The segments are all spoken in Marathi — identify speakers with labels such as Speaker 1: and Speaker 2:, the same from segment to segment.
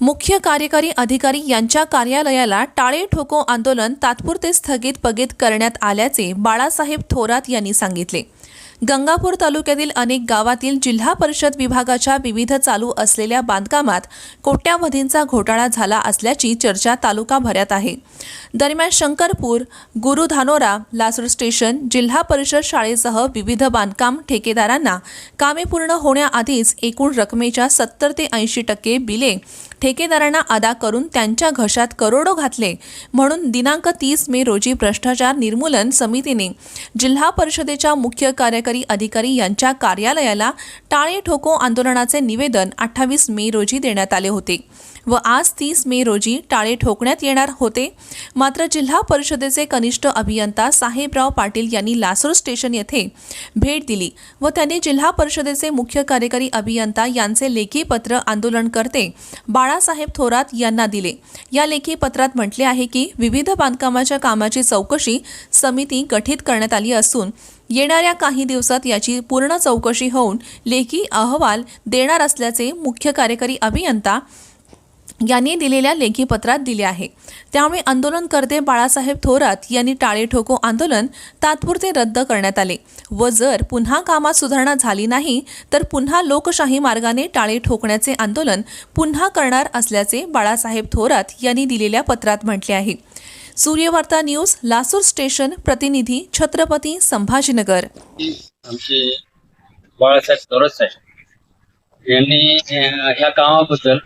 Speaker 1: मुख्य कार्यकारी अधिकारी यांच्या कार्यालयाला टाळे ठोको आंदोलन तात्पुरते स्थगित पगित करण्यात आल्याचे बाळासाहेब थोरात यांनी सांगितले. गंगापूर तालुक्यातील अनेक गावातील जिल्हा परिषद विभागाच्या विविध चालू असलेल्या बांधकामात कोट्यावधींचा घोटाळा झाला असल्याची चर्चा तालुकाभरात आहे. दरम्यान शंकरपूर गुरुधानोरा लासूर स्टेशन जिल्हा परिषद शाळेसह विविध बांधकाम ठेकेदारांना कामे पूर्ण होण्याआधीच एकूण रकमेच्या सत्तर ते ऐंशी टक्के बिले ठेकेदारांना अदा करून त्यांच्या घशात करोडो घातले म्हणून दिनांक तीस मे रोजी भ्रष्टाचार निर्मूलन समितीने जिल्हा परिषदेच्या मुख्य कार्यकारी अधिकारी यांच्या कार्यालयाला टाळे ठोको आंदोलनाचे निवेदन अठ्ठावीस मे रोजी देण्यात आले होते. व आज तीस मे रोजी टाळे ठोकण्यात येणार होते. मात्र जिल्हा परिषदेचे कनिष्ठ अभियंता साहेबराव पाटील यांनी लासूर स्टेशन येथे भेट दिली व त्यांनी जिल्हा परिषदेचे मुख्य कार्यकारी अभियंता यांचे लेखी पत्र आंदोलनकर्ते बाळासाहेब थोरात यांना दिले. या लेखी पत्रात म्हटले आहे की विविध बांधकामाच्या कामाची चौकशी समिती गठीत करण्यात आली असून येणाऱ्या काही दिवसात याची पूर्ण चौकशी होऊन लेखी अहवाल देणार असल्याचे मुख्य कार्यकारी अभियंता यांनी दिलेल्या लेखी पत्रात दिले आहे. त्यामुळे आंदोलनकर्ते बाळासाहेब थोरात यांनी टाळे ठोको आंदोलन तात्पुरते रद्द करण्यात आले व जर पुन्हा कामात सुधारणा झाली नाही तर पुन्हा लोकशाही मार्गाने टाळे ठोकण्याचे आंदोलन पुन्हा करणार असल्याचे बाळासाहेब थोरात यांनी दिलेल्या पत्रात म्हटले आहे. सूर्यवार्ता न्यूज लासूर स्टेशन प्रतिनिधी छत्रपती संभाजीनगर.
Speaker 2: आमचे बाळासाहेब थोरात साहेब यांनी ह्या कामाबद्दल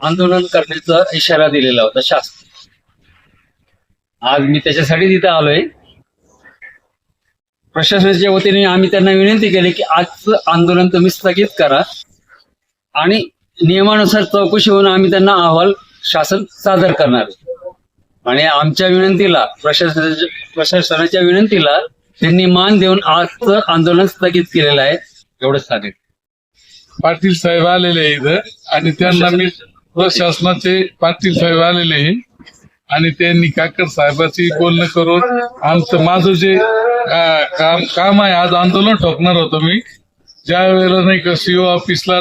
Speaker 2: आंदोलन करण्याचा इशारा दिलेला होता शासन आज मी त्याच्यासाठी तिथं आलोय. प्रशासनाच्या वतीने आम्ही त्यांना विनंती केली की आजचं आंदोलन तुम्ही स्थगित करा आणि नियमानुसार चौकशी होऊन आम्ही त्यांना अहवाल शासन सादर करणार आहे. आणि आमच्या विनंतीला प्रशासनाच्या प्रशासनाच्या विनंतीला त्यांनी मान देऊन आजचं आंदोलन स्थगित केलेलं आहे. एवढंच सांगेल
Speaker 3: पाटील साहेब आलेले आहे इथं आणि त्यांना मी प्रशासनाचे पाटील साहेब आलेले आहे आणि त्यांनी काकर साहेबाची बोलणं करून आमचं माझं जे काम काम आहे आज आंदोलन ठोकणार होतो मी. ज्या वेळेला नाही का सीओ ऑफिसला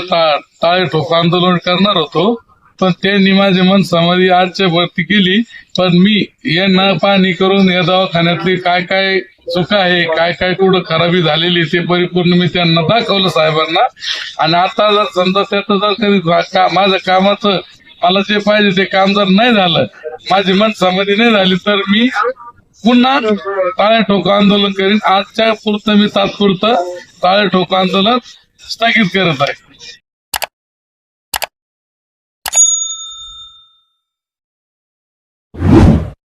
Speaker 3: टाळे ठोक आंदोलन करणार होतो पण त्यांनी माझी मन समाधी आजच्या भरती केली. पण मी येणाळ पाणी करून या दवाखान्यातली काय काय चुका आहे काय काय कुठं खराबी झालेली ते परिपूर्ण मी त्यांना दाखवलं साहेबांना. आणि आता जर समजा त्याचं जर कधी का- माझं कामाचं मला जे पाहिजे ते काम जर नाही झालं माझी मन समाधी नाही झाली तर मी पुन्हा टाळ्या ठोक आंदोलन करीन. आजच्या पुरतं मी तात्पुरतं टाळ्या ठोक आंदोलन स्थगित करत आहे.